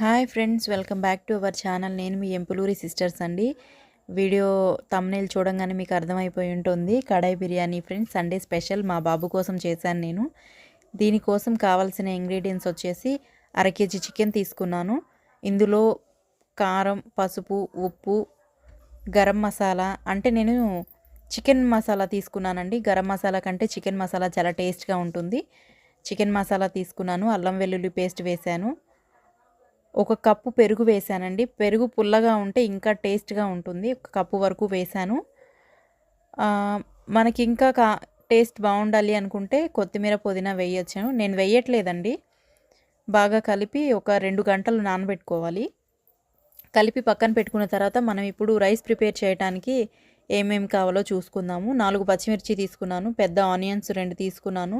Hi friends welcome back to our channel. నేను మీ Empuluri sisters అండి. వీడియో తమ్నేల్ చూడంగానే మీకు అర్థమైపోయి ఉంటుంది. Kadai biryani friends Sunday special మా బాబు కోసం చేశాను నేను. దీనికోసం కావాల్సిన ఇంగ్రీడియంట్స్ వచ్చేసి అర కేజీ చికెన్ తీసుకున్నాను. ఇందులో కారం పసుపు ఉప్పు గరం మసాలా అంటే నేను చికెన్ మసాలా తీసుకున్నానండి. గరం మసాలా కంటే చికెన్ మసాలా చాలా టేస్ట్గా ఉంటుంది. చికెన్ మసాలా తీసుకున్నాను. అల్లం వెల్లుల్లి పేస్ట్ వేశాను. ఒక కప్పు పెరుగు వేశానండి. పెరుగు పుల్లగా ఉంటే ఇంకా టేస్ట్గా ఉంటుంది. ఒక కప్పు వరకు వేసాను మనకి ఇంకా కా టేస్ట్ బాగుండాలి అనుకుంటే కొత్తిమీర పుదీనా వేయొచ్చాను. నేను వేయట్లేదండి. బాగా కలిపి ఒక రెండు గంటలు నానబెట్టుకోవాలి. కలిపి పక్కన పెట్టుకున్న తర్వాత మనం ఇప్పుడు రైస్ ప్రిపేర్ చేయడానికి ఏమేమి కావాలో చూసుకుందాము. నాలుగు పచ్చిమిర్చి తీసుకున్నాను. పెద్ద ఆనియన్స్ రెండు తీసుకున్నాను.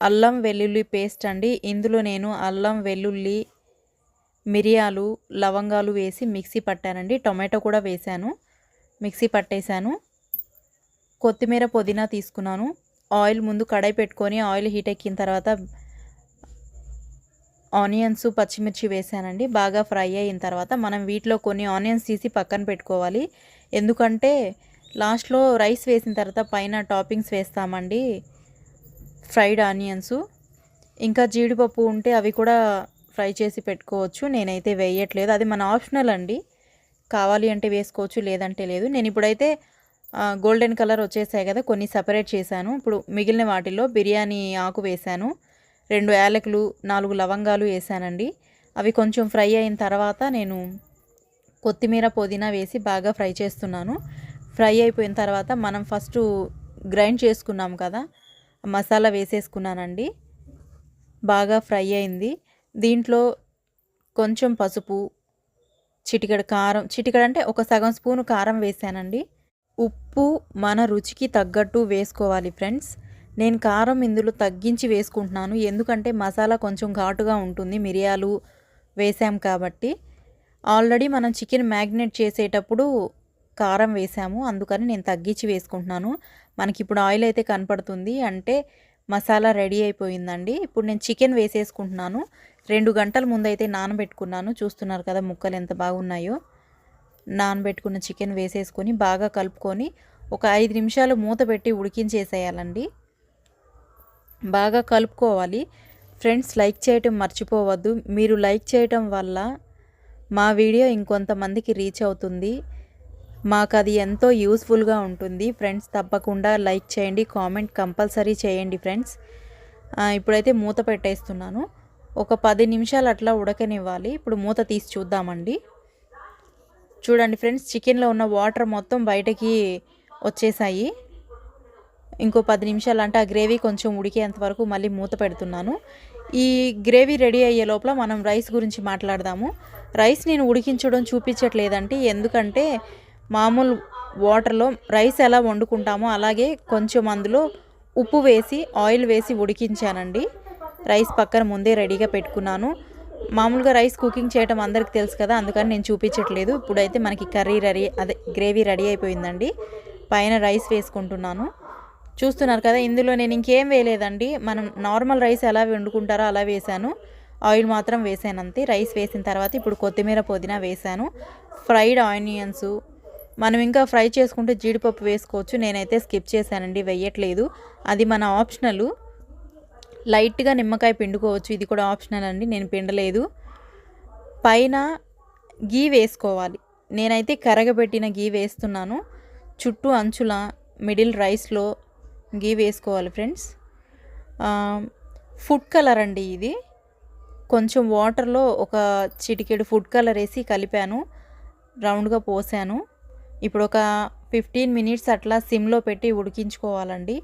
అల్లం వెల్లుల్లి పేస్ట్ అండి. ఇందులో నేను అల్లం వెల్లుల్లి మిరియాలు లవంగాలు వేసి మిక్సీ పట్టానండి. టొమాటో కూడా వేశాను మిక్సీ పట్టేశాను. కొత్తిమీర పుదీనా తీసుకున్నాను. ఆయిల్ ముందు కడాయి పెట్టుకొని ఆయిల్ హీట్ ఎక్కిన తర్వాత ఆనియన్స్ పచ్చిమిర్చి వేసానండి. బాగా ఫ్రై అయిన తర్వాత మనం వీటిలో కొన్ని ఆనియన్స్ తీసి పక్కన పెట్టుకోవాలి. ఎందుకంటే లాస్ట్లో రైస్ వేసిన తర్వాత పైన టాపింగ్స్ వేస్తామండి. Fried onions. ఇంకా జీడిపప్పు ఉంటే అవి కూడా ఫ్రై చేసి పెట్టుకోవచ్చు. నేనైతే వేయట్లేదు. అది మన ఆప్షనల్ అండి. కావాలి అంటే వేసుకోవచ్చు లేదంటే లేదు. నేను ఇప్పుడైతే గోల్డెన్ కలర్ వచ్చేసాయి కదా కొన్ని సపరేట్ చేశాను. ఇప్పుడు మిగిలిన వాటిల్లో బిర్యానీ ఆకు వేశాను. రెండు యాలకులు నాలుగు లవంగాలు వేసానండి అవి కొంచెం ఫ్రై అయిన తర్వాత నేను కొత్తిమీర పుదీనా వేసి బాగా ఫ్రై చేస్తున్నాను. ఫ్రై అయిపోయిన తర్వాత మనం ఫస్ట్ గ్రైండ్ చేసుకున్నాం కదా మసాలా వేసేసుకున్నానండి. బాగా ఫ్రై అయింది. దీంట్లో కొంచెం పసుపు చిటికడ కారం చిటికడ అంటే ఒక సగం స్పూను కారం వేసానండి. ఉప్పు మన రుచికి తగ్గట్టు వేసుకోవాలి ఫ్రెండ్స్. నేను కారం ఇందులో తగ్గించి వేసుకుంటున్నాను. ఎందుకంటే మసాలా కొంచెం ఘాటుగా ఉంటుంది. మిరియాలు వేసాం కాబట్టి. ఆల్రెడీ మనం చికెన్ మ్యాగ్నేట్ చేసేటప్పుడు కారం వేసాము. అందుకని నేను తగ్గించి వేసుకుంటున్నాను. మనకి ఇప్పుడు ఆయిల్ అయితే కనపడుతుంది. అంటే మసాలా రెడీ అయిపోయిందండి. ఇప్పుడు నేను చికెన్ వేసేసుకుంటున్నాను. రెండు గంటల ముందు అయితే నానబెట్టుకున్నాను. చూస్తున్నారు కదా ముక్కలు ఎంత బాగున్నాయో. నానబెట్టుకున్న చికెన్ వేసేసుకొని బాగా కలుపుకొని ఒక ఐదు నిమిషాలు మూత పెట్టి ఉడికించేసేయాలండి. బాగా కలుపుకోవాలి. ఫ్రెండ్స్ లైక్ చేయటం మర్చిపోవద్దు. మీరు లైక్ చేయటం వల్ల మా వీడియో ఇంకొంతమందికి రీచ్ అవుతుంది. మాకు అది ఎంతో యూస్ఫుల్గా ఉంటుంది. ఫ్రెండ్స్ తప్పకుండా లైక్ చేయండి. కామెంట్ కంపల్సరీ చేయండి ఫ్రెండ్స్. ఇప్పుడైతే మూత పెట్టేస్తున్నాను. ఒక పది నిమిషాలు అట్లా ఉడకనివ్వాలి. ఇప్పుడు మూత తీసి చూద్దామండి. చూడండి ఫ్రెండ్స్ చికెన్లో ఉన్న వాటర్ మొత్తం బయటకి వచ్చేసాయి. ఇంకో పది నిమిషాలు అంటే ఆ గ్రేవీ కొంచెం ఉడికేంత వరకు మళ్ళీ మూత పెడుతున్నాను. ఈ గ్రేవీ రెడీ అయ్యే లోపల మనం రైస్ గురించి మాట్లాడదాము. రైస్ నేను ఉడికించడం చూపించట్లేదంటే ఎందుకంటే మామూలు వాటర్లో రైస్ ఎలా వండుకుంటామో అలాగే కొంచెం అందులో ఉప్పు వేసి ఆయిల్ వేసి ఉడికించానండి. రైస్ పక్కన ముందే రెడీగా పెట్టుకున్నాను. మామూలుగా రైస్ కుకింగ్ చేయడం అందరికి తెలుసు కదా అందుకని నేను చూపించట్లేదు. ఇప్పుడైతే మనకి కర్రీ రెడీ అదే గ్రేవీ రెడీ అయిపోయిందండి. పైన రైస్ వేసుకుంటున్నాను. చూస్తున్నారు కదా ఇందులో నేను ఇంకేం వేయలేదండి. మనం నార్మల్ రైస్ ఎలా వండుకుంటారో అలా వేసాను ఆయిల్ మాత్రం వేసాను అంతే. రైస్ వేసిన తర్వాత ఇప్పుడు కొత్తిమీర పుదీనా వేసాను ఫ్రైడ్ ఆనియన్స్. మనం ఇంకా ఫ్రై చేసుకుంటే జీడిపప్పు వేసుకోవచ్చు. నేనైతే స్కిప్ చేశానండి వేయట్లేదు. అది మన ఆప్షనల్. లైట్గా నిమ్మకాయ పిండుకోవచ్చు. ఇది కూడా ఆప్షనల్ అండి. నేను పిండలేదు. పైన గీ వేసుకోవాలి. నేనైతే కరగబెట్టిన గీ వేస్తున్నాను. చుట్టూ అంచుల మిడిల్ రైస్లో గీ వేసుకోవాలి ఫ్రెండ్స్. ఫుడ్ కలర్ అండి ఇది. కొంచెం వాటర్లో ఒక చిటికెడు ఫుడ్ కలర్ వేసి కలిపాను. రౌండ్గా పోసాను. ఇప్పుడు ఒక ఫిఫ్టీన్ మినిట్స్ అట్లా సిమ్లో పెట్టి ఉడికించుకోవాలండి.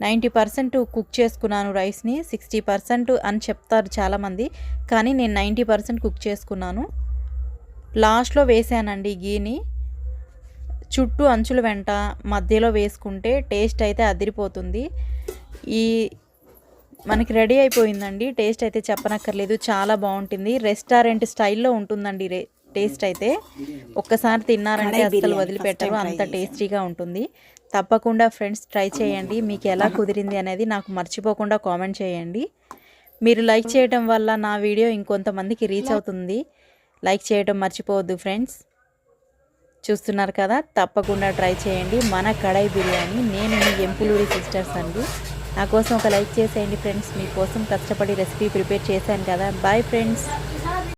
నైంటీ పర్సెంట్ కుక్ చేసుకున్నాను రైస్ని సిక్స్టీ పర్సెంట్ అని చెప్తారు చాలామంది కానీ నేను నైంటీ పర్సెంట్ కుక్ చేసుకున్నాను. లాస్ట్లో వేసానండి గీని. చుట్టూ అంచుల వెంట మధ్యలో వేసుకుంటే టేస్ట్ అయితే అదిరిపోతుంది. ఈ మనకి రెడీ అయిపోయిందండి టేస్ట్ అయితే చెప్పనక్కర్లేదు చాలా బాగుంటుంది. రెస్టారెంట్ స్టైల్లో ఉంటుందండి రే టేస్ట్ అయితే. ఒక్కసారి తిన్నారంటే అసలు వదిలిపెట్టరు అంత టేస్టీగా ఉంటుంది. తప్పకుండా ఫ్రెండ్స్ ట్రై చేయండి. మీకు ఎలా కుదిరింది అనేది నాకు మర్చిపోకుండా కామెంట్ చేయండి. మీరు లైక్ చేయడం వల్ల నా వీడియో ఇంకొంతమందికి రీచ్ అవుతుంది. లైక్ చేయడం మర్చిపోవద్దు ఫ్రెండ్స్. చూస్తున్నారు కదా తప్పకుండా ట్రై చేయండి. మన కడాయి బిర్యానీ నేను మీ ఎంపులూరి సిస్టర్స్ అండి. నా కోసం ఒక లైక్ చేసేయండి ఫ్రెండ్స్. మీకోసం కష్టపడి రెసిపీ ప్రిపేర్ చేశాను కదా. Bye friends.